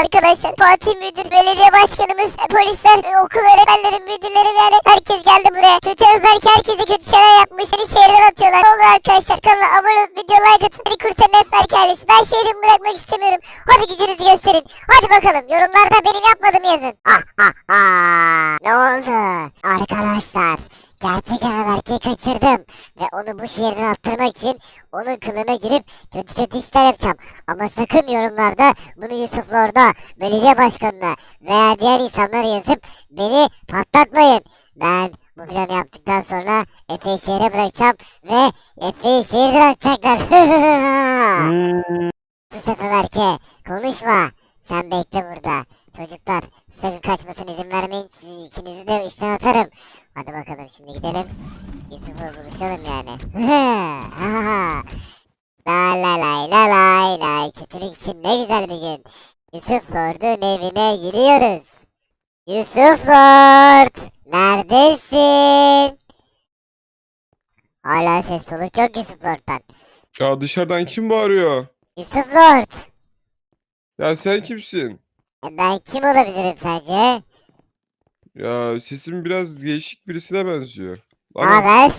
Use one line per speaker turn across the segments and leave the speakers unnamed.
arkadaşlar. Fatih Müdür, belediye başkanımız, polisler, okul öğretmenleri, müdürleri yani herkes geldi buraya. Kötü belki herkese kötü şeyler yapmış. Beni şehirden atıyorlar. Ne olur arkadaşlar kanala abone olup video like atın. Beni kurtarın hep ailesi. Ben şehrimi bırakmak istemiyorum. Hadi gücünüzü gösterin. Hadi bakalım yorumlarda benim yapmadığımı yazın. Ah ah ah. Ne oldu? Arkadaşlar. Gerçek Ömer'i kaçırdım. Ve onu bu şehirden attırmak için onun kılına girip kötü kötü işler yapacağım. Ama sakın yorumlarda bunu Yusuf Lord'a, belediye başkanına veya diğer insanlara yazıp beni patlatmayın. Ben bu planı yaptıktan sonra Efe'yi şehre bırakacağım ve Efe'yi şehirden atacaklar. Sus Efe Berke, konuşma. Sen bekle burada. Çocuklar sakın kaçmasına izin vermeyin. Sizi ikinizi de işten atarım. Hadi bakalım şimdi gidelim. Yusuf'la buluşalım yani. la la lay la lay lay. Kötülük için ne güzel bir gün. Yusuf Lord'un evine giriyoruz. Yusuf Lord! Neredesin? Hala ses soluk yok Yusuf Lord'dan.
Ya dışarıdan kim bağırıyor?
Yusuf Lord!
Ya sen kimsin?
E, Ben kim olabilirim sence?
Ya sesin biraz değişik birisine benziyor.
Ne
Lan
haber?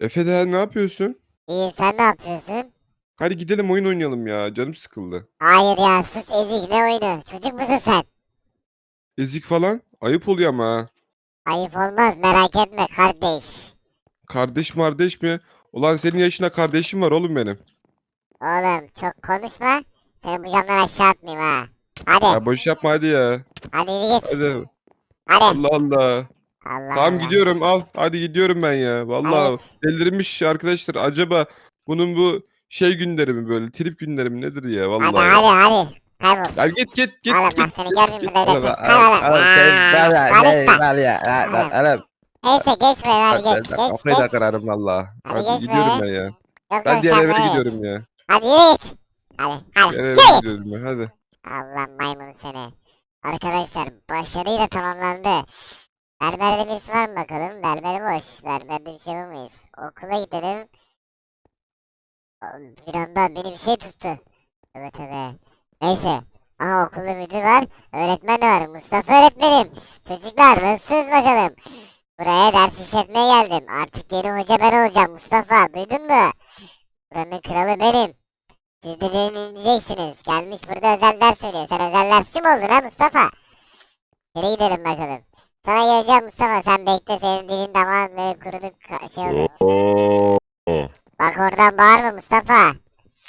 Efe de ne yapıyorsun?
İyiyim sen ne yapıyorsun?
Hadi gidelim oyun oynayalım ya. Canım sıkıldı.
Hayır ya sus ezik ne oyunu? Çocuk musun sen?
Ezik falan. Ayıp oluyor ama ha.
Ayıp olmaz merak etme kardeş.
Kardeş mardeş mi? Ulan senin yaşında kardeşim var oğlum benim.
Oğlum çok konuşma. Seni bu camdan aşağı atmayayım ha. Hadi
Ya boş yapma hadi ya.
hadi yürü git.
Hadi.
Hadi.
Allah Allah.
Allah
Tamam
Allah.
gidiyorum al. Hadi gidiyorum ben ya. Vallahi
Evet.
delirmiş arkadaşlar. Acaba bunun bu şey günleri mi böyle? Trip günleri mi nedir ya?
Hadi
Vallahi.
hadi hadi. Kaybol.
Ya git git git
Oğlum
git.
bak seni görmeyeyim
git.
burada
Oğlum, oğlum,
Kaybol.
oğlum, sen var ya,
Aa,
sen
Konuşma.
var ya, lan, lan, oğlum.
Neyse geç buraya hadi geç
ben
geç
Kafayı da
geç.
kırarım valla.
Hadi
Hadi
geç
gidiyorum
be.
ben ya.
Yok
Ben
yok
diğer
sen
eve
buraya geç.
gidiyorum ya.
Hadi yürü git. Hadi hadi
Diğer
yürü
eve
git.
gidiyorum ben hadi.
Allah maymun seni. Arkadaşlar başarıyla tamamlandı. Berberde var mı bakalım? Berber boş. Berberde bir şey yapamayız. Okula gidelim. Bir anda beni bir şey tuttu. Evet evet. Neyse. Aha okulda müdür var. Öğretmen de var. Mustafa öğretmenim. Çocuklar nasılsınız bakalım? Buraya ders işletmeye geldim. Artık yeni hoca ben olacağım Mustafa. Duydun mu? Buranın kralı benim. Siz de dinleyeceksiniz. Gelmiş burada özel ders veriyor. Sen özel dersçi mi oldun ha Mustafa? Nereye gidelim bakalım. Sana geleceğim Mustafa. Sen bekle. Senin dilin damağın böyle kuruduk ka- şey.
Aa,
Bak oradan bağırma Mustafa.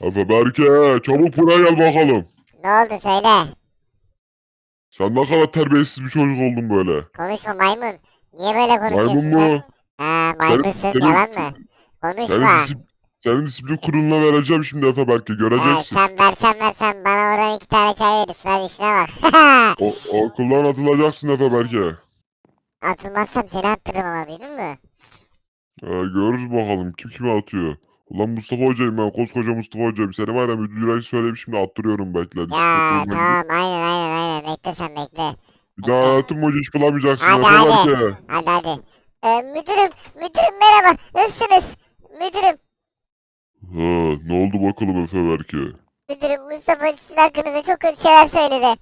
Efe Berke çabuk buraya gel bakalım.
Ne oldu söyle.
Sen ne kadar terbiyesiz bir çocuk oldun böyle.
Konuşma maymun. Niye böyle konuşuyorsun
Maymun
sen?
mu?
Ha maymunsun
senin-
yalan mı? Konuşma.
Senin, senin disiplin kuruluna vereceğim şimdi Efe Berke
Ha,
göreceksin.
sen versen versen bana oradan iki tane çay verirsin hadi işine bak.
O, okuldan atılacaksın Efe Berke.
Atılmazsam seni attırırım ama duydun mu?
Ee, görürüz bakalım kim kime atıyor. Ulan Mustafa Hoca'yım ben koskoca Mustafa Hoca'yım. Seni var ya müdüre söyleyeyim şimdi attırıyorum bekle.
Ya
kuruluna gidip-
tamam aynen aynen aynen bekle sen bekle.
Bir daha hayatım boyunca iş bulamayacaksın
Hadi,
Efe
hadi.
Berke.
Hadi hadi. Ee, müdürüm, müdürüm merhaba. Nasılsınız? Müdürüm,
Ha, ne oldu bakalım Efe Berke?
müdürüm Mustafa sizin hakkınızda çok kötü şeyler söyledi.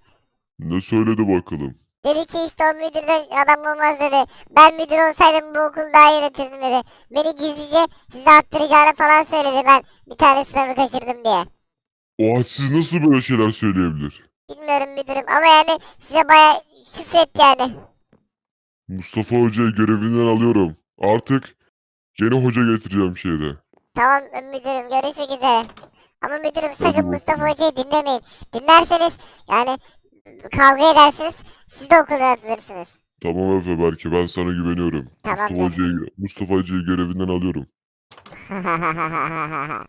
Ne söyledi bakalım?
Dedi ki işte o müdürden adam olmaz dedi. Ben müdür olsaydım bu okulu daha iyi yönetirdim dedi. Beni gizlice size attıracağını falan söyledi ben bir tane sınavı kaçırdım diye.
O hadsiz nasıl böyle şeyler söyleyebilir?
Bilmiyorum müdürüm ama yani size baya şüphetti yani.
Mustafa Hoca'yı görevinden alıyorum. Artık yeni hoca getireceğim şehre.
Tamam müdürüm görüşmek üzere. Ama müdürüm sakın. Mustafa Hoca'yı dinlemeyin. Dinlerseniz yani kavga edersiniz siz de okuldan atılırsınız.
Tamam Efe Berke ben sana güveniyorum.
Tamamdır.
Mustafa Hoca'yı, Mustafa Hoca'yı görevinden alıyorum.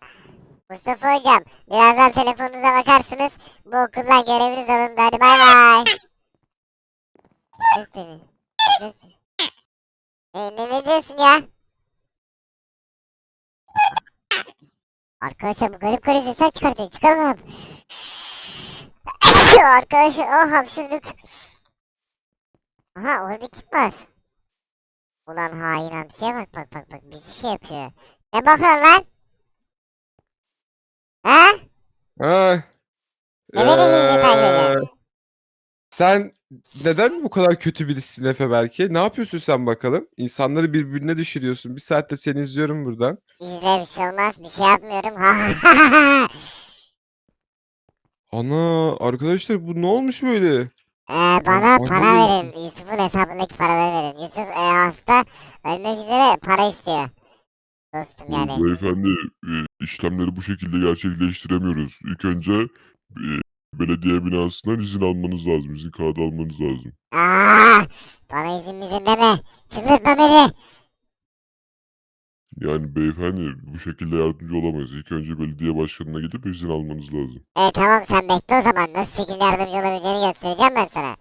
Mustafa hocam birazdan telefonunuza bakarsınız. Bu okuldan göreviniz alındı. Hadi bay bay. Ne seni? Ne seni? E, ne, ne diyorsun ya? Arkadaşlar bu garip garip sesler çıkartıyor. Çıkalım. Arkadaşlar oh hapşırdık. Aha orada kim var? Ulan hain hamsiye bak bak bak bak bizi şey yapıyor. Ne bakıyorsun lan? Ha?
Ha,
Ne
Ee,
ediyorsun?
sen neden bu kadar kötü birisin Efe belki? Ne yapıyorsun sen bakalım? İnsanları birbirine düşürüyorsun. Bir saatte seni izliyorum buradan.
İzle bir şey olmaz. Bir şey yapmıyorum.
Ana arkadaşlar bu ne olmuş böyle?
Ee, bana
Ay,
para
ay.
verin. Yusuf'un hesabındaki paraları verin. Yusuf e, hasta. Ölmek üzere para istiyor. Dostum yani.
Beyefendi e, işlemleri bu şekilde gerçekleştiremiyoruz. İlk önce e, belediye binasından izin almanız lazım. İzin kağıdı almanız lazım.
Aa, bana izin izin deme. Çıldırtma beni.
Yani beyefendi bu şekilde yardımcı olamayız. İlk önce belediye başkanına gidip izin almanız lazım.
E tamam sen bekle o zaman. Nasıl şekilde yardımcı olabileceğini göstereceğim ben sana.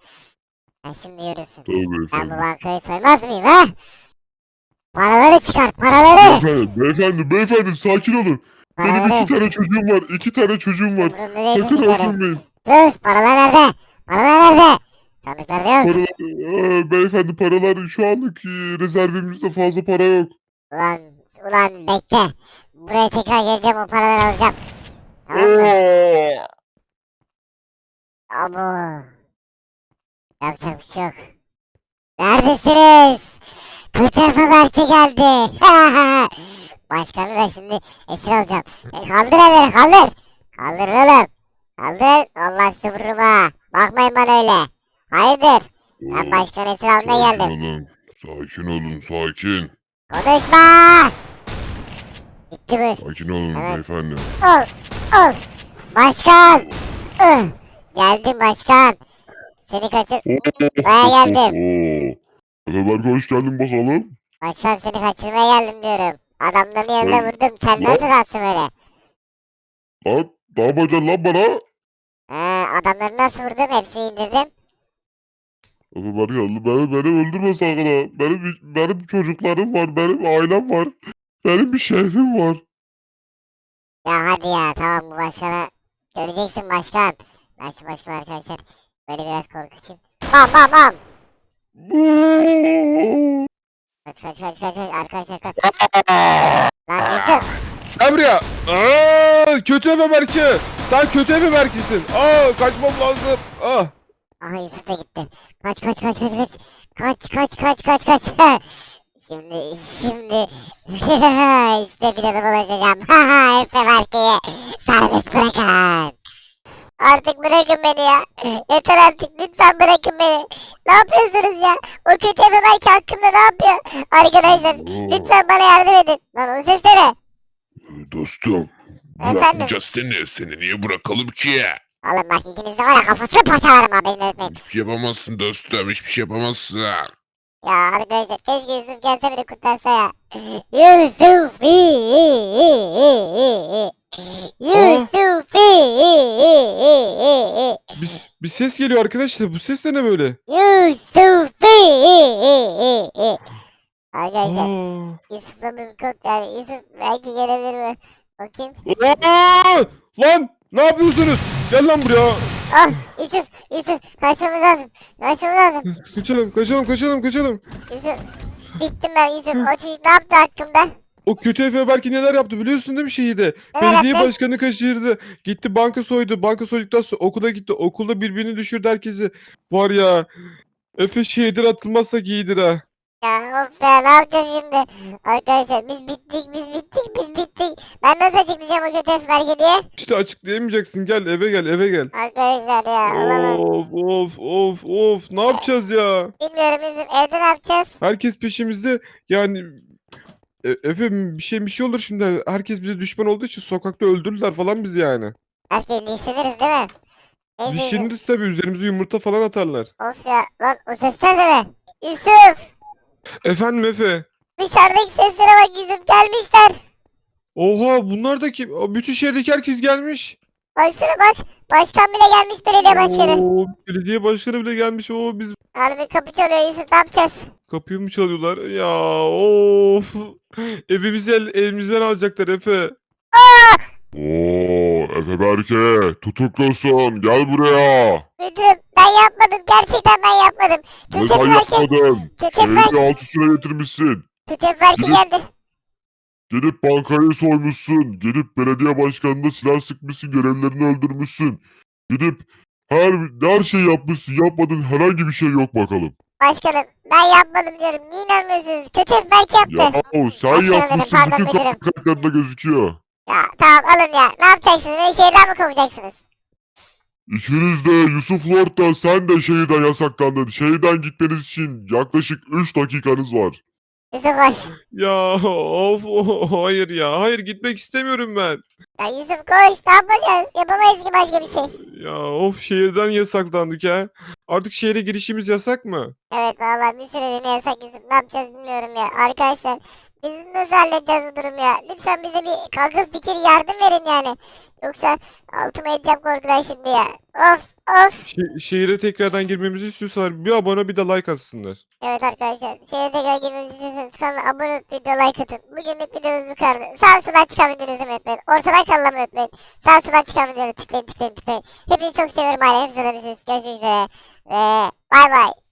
Sen şimdi yürürsün.
Tabii
Ben bu
beyefendi.
bankayı soymaz mıyım ha? Paraları çıkart paraları.
Beyefendi, beyefendi, beyefendi sakin olun. Benim iki tane çocuğum var. iki tane çocuğum var.
Umurumda değil
Sakın
çocuklarım.
öldürmeyin.
Sus paralar nerede? Paralar nerede? Sandıklarda yok.
Paralar, Aa, beyefendi paralar şu anlık e, rezervimizde fazla para yok.
Ulan ulan bekle. Buraya tekrar geleceğim o paraları alacağım. Tamam mı?
Oo!
Abo. Yapacak bir şey yok. Neredesiniz? Efe Berke geldi. Başkanı da şimdi esir alacağım. E, kaldır elleri kaldır. Kaldır oğlum. Kaldır. Allah sizi vururum ha. Bakmayın bana öyle. Hayırdır? Ben başkan esir almaya
Sakin
geldim.
olun. Sakin olun, sakin.
Konuşma. Bitti bu.
Sakin olun
Evet.
beyefendi.
Ol. Ol. Başkan. Ih. Geldim başkan. Seni kaçır... Buraya geldim.
Oo. Berk hoş geldin bakalım.
Başkan seni kaçırmaya geldim diyorum. Adamların yanına vurdum. Sen
Lan.
nasıl rahatsın böyle?
Lan ne yapacaksın lan bana?
Ee, adamları nasıl vurdum? Hepsini indirdim.
Efe Berk geldi. Beni, beni öldürme sakın ha. Benim, benim çocuklarım var. Benim ailem var. Benim bir şehrim var.
Ya hadi ya tamam bu başkana. Göreceksin başkan. Ben şu başkan arkadaşlar. Böyle biraz korkutayım. Bam bam bam. Kaç kaç kaç kaç kaç arkadaşlar kaç. Lan Yusuf.
Gel buraya. Aa, kötü Efe Berke. Sen kötü Efe Berke'sin. Aa, kaçmam lazım. Ah.
Aha Yusuf da gitti. Kaç kaç kaç kaç kaç. Kaç kaç kaç kaç kaç. Şimdi şimdi işte bir adım ulaşacağım. Efe Berke'yi serbest bırakın. Artık bırakın beni ya. Yeter artık lütfen bırakın beni. Ne yapıyorsunuz ya? O kötü Efe hakkında ne yapıyor? Arkadaşlar lütfen bana yardım edin. Lan o ses ne?
Dostum.
Efendim?
Bırakmayacağız seni. Seni niye bırakalım ki?
Oğlum bak ikiniz de var ya kafasını parçalarım ha beni etmeyin.
Hiçbir şey yapamazsın dostum. Hiçbir şey yapamazsın.
Ya arkadaşlar keşke Yusuf gelse beni kurtarsa ya. Yusuf. Yusuf.
Bir, bir ses geliyor arkadaşlar. Bu ses de ne böyle?
Yusuf. Arkadaşlar. Yusuf'la bir kod yani Yusuf belki gelebilir mi? Bakayım.
Aa! Lan ne yapıyorsunuz? Gel lan buraya.
Ah Yusuf Yusuf kaçmamız lazım. Kaçmamız lazım.
Kaçalım, kaçalım, kaçalım, kaçalım.
Yusuf bittim ben Yusuf. O çocuk ne yaptı hakkımda?
O kötü Efe belki neler yaptı biliyorsun değil mi şehide? Belediye başkanı kaçırdı. Gitti banka soydu. Banka soyduktan sonra okula gitti. Okulda birbirini düşürdü herkesi. Var ya. Efe şehirden atılmazsak iyidir ha.
Ya of ya ne yapacağız şimdi? Arkadaşlar biz bittik biz bittik biz bittik. Ben nasıl açıklayacağım o kötü Efe belge diye?
İşte açıklayamayacaksın. Gel eve gel eve gel.
Arkadaşlar ya olamaz.
Of of of of. Ne yapacağız ya?
Bilmiyorum Yusuf evde ne yapacağız?
Herkes peşimizde. Yani E, Efe bir şey bir şey olur şimdi. Herkes bize düşman olduğu için sokakta öldürürler falan bizi yani.
Herkes linçleniriz değil mi? Neyse.
Dişleriniz tabii üzerimize yumurta falan atarlar.
Of ya lan o sesler de ne? Yusuf!
Efendim Efe.
Dışarıdaki seslere bak Yusuf gelmişler.
Oha bunlar da kim? Bütün şehirdeki herkes gelmiş.
Baksana bak başkan bile gelmiş belediye başkanı.
Oo, belediye başkanı bile gelmiş. Oo biz
Harbi kapı çalıyor Yusuf ne yapacağız?
kapıyı mı çalıyorlar? Ya of. Evimizi el, elimizden alacaklar Efe.
Oo, Efe Berke tutuklusun. Gel buraya.
Müdürüm ben yapmadım gerçekten ben yapmadım.
Ne
Kötü
sen
Efe belki,
yapmadın.
kötü belki,
Şehri alt üstüne getirmişsin.
kötü
Gidip-
geldi.
Gelip bankayı soymuşsun. Gelip belediye başkanına silah sıkmışsın. Görevlerini öldürmüşsün. Gidip her her şey yapmışsın yapmadın herhangi bir şey yok bakalım.
Başkanım ben yapmadım diyorum. Niye inanmıyorsunuz? Kötü Berk yaptı.
Ya o sen
Başkanım dedim,
yapmışsın
pardon
bütün
müdürüm.
gözüküyor.
Ya tamam alın ya. Ne yapacaksınız? Beni şehirden mi kovacaksınız?
İkiniz de Yusuf Lord da sen de şehirden yasaklandın. Şehirden gitmeniz için yaklaşık 3 dakikanız var.
Yusuf koş.
Ya of hayır ya. Hayır gitmek istemiyorum ben.
Ya Yusuf koş. Ne yapacağız? Yapamayız ki başka bir şey.
Ya of şehirden yasaklandık ya. Artık şehre girişimiz yasak mı?
Evet vallahi bir süreliğine yasak Yusuf. Ne yapacağız bilmiyorum ya. Arkadaşlar biz bunu nasıl halledeceğiz bu durumu ya? Lütfen bize bir akıl fikir yardım verin yani. Yoksa altıma edeceğim korkudan şimdi ya. Of of.
Şe- şehire tekrardan girmemizi istiyorsalar bir abone bir de like atsınlar.
Evet arkadaşlar şehre tekrar girmemizi istiyorsanız kanala abone olup video like atın. Bugünlük videomuz bu kadar. Sağ soldan çıkan izlemeyi unutmayın. Ortadan kallamayı unutmayın. Sağ soldan çıkan videoları tıklayın tıklayın tıklayın. Hepinizi çok seviyorum aile. Hepinize de Görüşmek üzere. Ve bay bay.